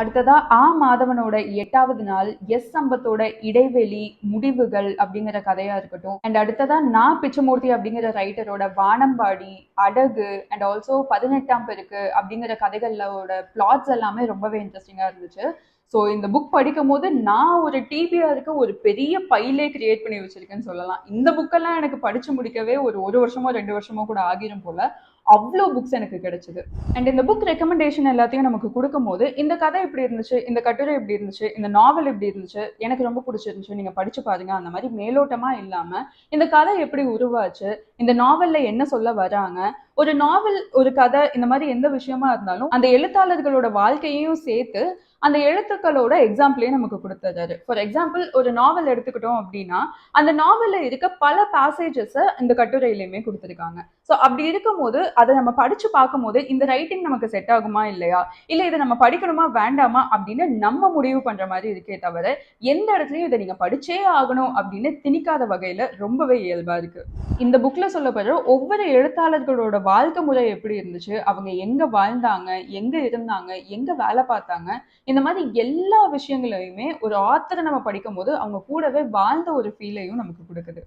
அடுத்ததா ஆ மாதவனோட எட்டாவது நாள் எஸ் சம்பத்தோட இடைவெளி முடிவுகள் அப்படிங்கிற கதையா இருக்கட்டும். அண்ட் அடுத்ததா நா பிச்சமூர்த்தி அப்படிங்கிற ரைட்டரோட வானம்பாடி அடகு அண்ட் ஆல்சோ பதினெட்டாம் பெருக்கு அப்படிங்கிற கதைகளோட பிளாட்ஸ் எல்லாமே ரொம்பவே இன்ட்ரெஸ்டிங்கா இருந்துச்சு. ஸோ இந்த புக் படிக்கும் போது நான் ஒரு டிபிஆருக்கு ஒரு பெரிய பைலே கிரியேட் பண்ணி வச்சிருக்கேன்னு சொல்லலாம். இந்த புக்கெல்லாம் எனக்கு படிச்சு முடிக்கவே ஒரு ஒரு வருஷமோ ரெண்டு வருஷமோ கூட ஆகிரும் போல. அவ்வளோ புக்ஸ் எனக்கு கிடைச்சது. அண்ட் இந்த புக் ரெக்கமெண்டேஷன் எல்லாத்தையும் நமக்கு கொடுக்கும் போது இந்த கதை எப்படி இருந்துச்சு இந்த கட்டுரை எப்படி இருந்துச்சு இந்த நாவல் எப்படி இருந்துச்சு எனக்கு ரொம்ப பிடிச்சிருந்துச்சு நீங்க படிச்சு பாருங்க அந்த மாதிரி மேலோட்டமா இல்லாம இந்த கதை எப்படி உருவாச்சு இந்த நாவல்ல என்ன சொல்ல வராங்க ஒரு நாவல் ஒரு கதை இந்த மாதிரி எந்த விஷயமா இருந்தாலும் அந்த எழுத்தாளர்களோட வாழ்க்கையையும் சேர்த்து அந்த எழுத்துக்களோட எக்ஸாம்பிளையும் நமக்கு கொடுத்துறாரு ஃபார் எக்ஸாம்பிள் ஒரு நாவல் எடுத்துக்கிட்டோம் அப்படின்னா அந்த நாவல்ல இருக்க பல பேசேஜஸை இந்த கட்டுரையிலையுமே கொடுத்துருக்காங்க. ஸோ அப்படி இருக்கும்போது அதை நம்ம படிச்சு பார்க்கும்போது இந்த ரைட்டிங் நமக்கு செட் ஆகுமா இல்லையா? இல்லை இதை நம்ம படிக்கணுமா வேண்டாமா அப்படின்னு நம்ம முடிவு பண்ற மாதிரி இருக்கே தவிர எந்த இடத்துலையும் இதை நீங்க படிச்சே ஆகணும் அப்படின்னு திணிக்காத வகையில ரொம்பவே இயல்பா இருக்கு. இந்த புக்ல சொல்லப்படுற ஒவ்வொரு எழுத்தாளர்களோட வாழ்க்கை முறை எப்படி இருந்துச்சு? அவங்க எங்க வாழ்ந்தாங்க? எங்க இருந்தாங்க? எங்க வேலை பார்த்தாங்க? இந்த மாதிரி எல்லா விஷயங்களையுமே ஒரு ஆத்தரை நம்ம படிக்கும் போது அவங்க கூடவே வாழ்ந்த ஒரு ஃபீலையும் நமக்கு கொடுக்குது.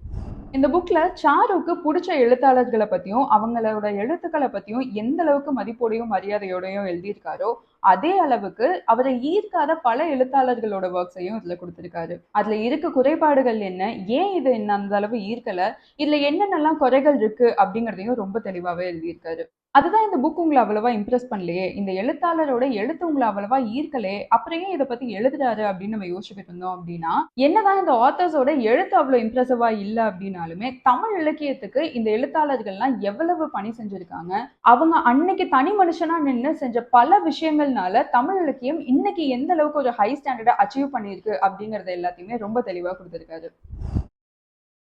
இந்த புக்ல சாருக்கு பிடிச்ச எழுத்தாளர்களை பத்தியும் அவங்களோட எழுத்துக்களை பத்தியும் எந்த அளவுக்கு மதிப்போடையும் மரியாதையோடையும் எழுதியிருக்காரோ அதே அளவுக்கு அவரை ஈர்க்காத பல எழுத்தாளர்களோட ஒர்க்ஸையும் இதுல கொடுத்திருக்காரு. அதுல இருக்க குறைபாடுகள் என்ன? ஏன் இது என்ன அந்த அளவு ஈர்க்கல? இதுல என்னென்னலாம் குறைகள் இருக்கு? அப்படிங்கறதையும் ரொம்ப தெளிவாவே எழுதியிருக்காரு. அதுதான் இந்த புக் உங்களை அவ்வளவா இம்ப்ரெஸ் பண்ணலையே. இந்த எழுத்தாளரோட எழுத்து உங்களை அவ்வளவா ஈர்க்கலே அப்புறம் ஏன் இதை பத்தி எழுதுறாரு அப்படின்னு நம்ம யோசிச்சுட்டு இருந்தோம் அப்படின்னா என்னதான் இந்த ஆத்தர்ஸோட எழுத்து அவ்வளவு இம்ப்ரெசிவா இல்ல அப்படின்னாலுமே தமிழ் இலக்கியத்துக்கு இந்த எழுத்தாளர்கள்லாம் எவ்வளவு பணி செஞ்சிருக்காங்க. அவங்க அன்னைக்கு தனி மனுஷனா நின்று செஞ்ச பல விஷயங்கள்னால தமிழ் இலக்கியம் இன்னைக்கு எந்த அளவுக்கு ஒரு ஹை ஸ்டாண்டர்டை அச்சீவ் பண்ணியிருக்கு அப்படிங்கறத எல்லாத்தையுமே ரொம்ப தெளிவா கொடுத்துருக்காரு.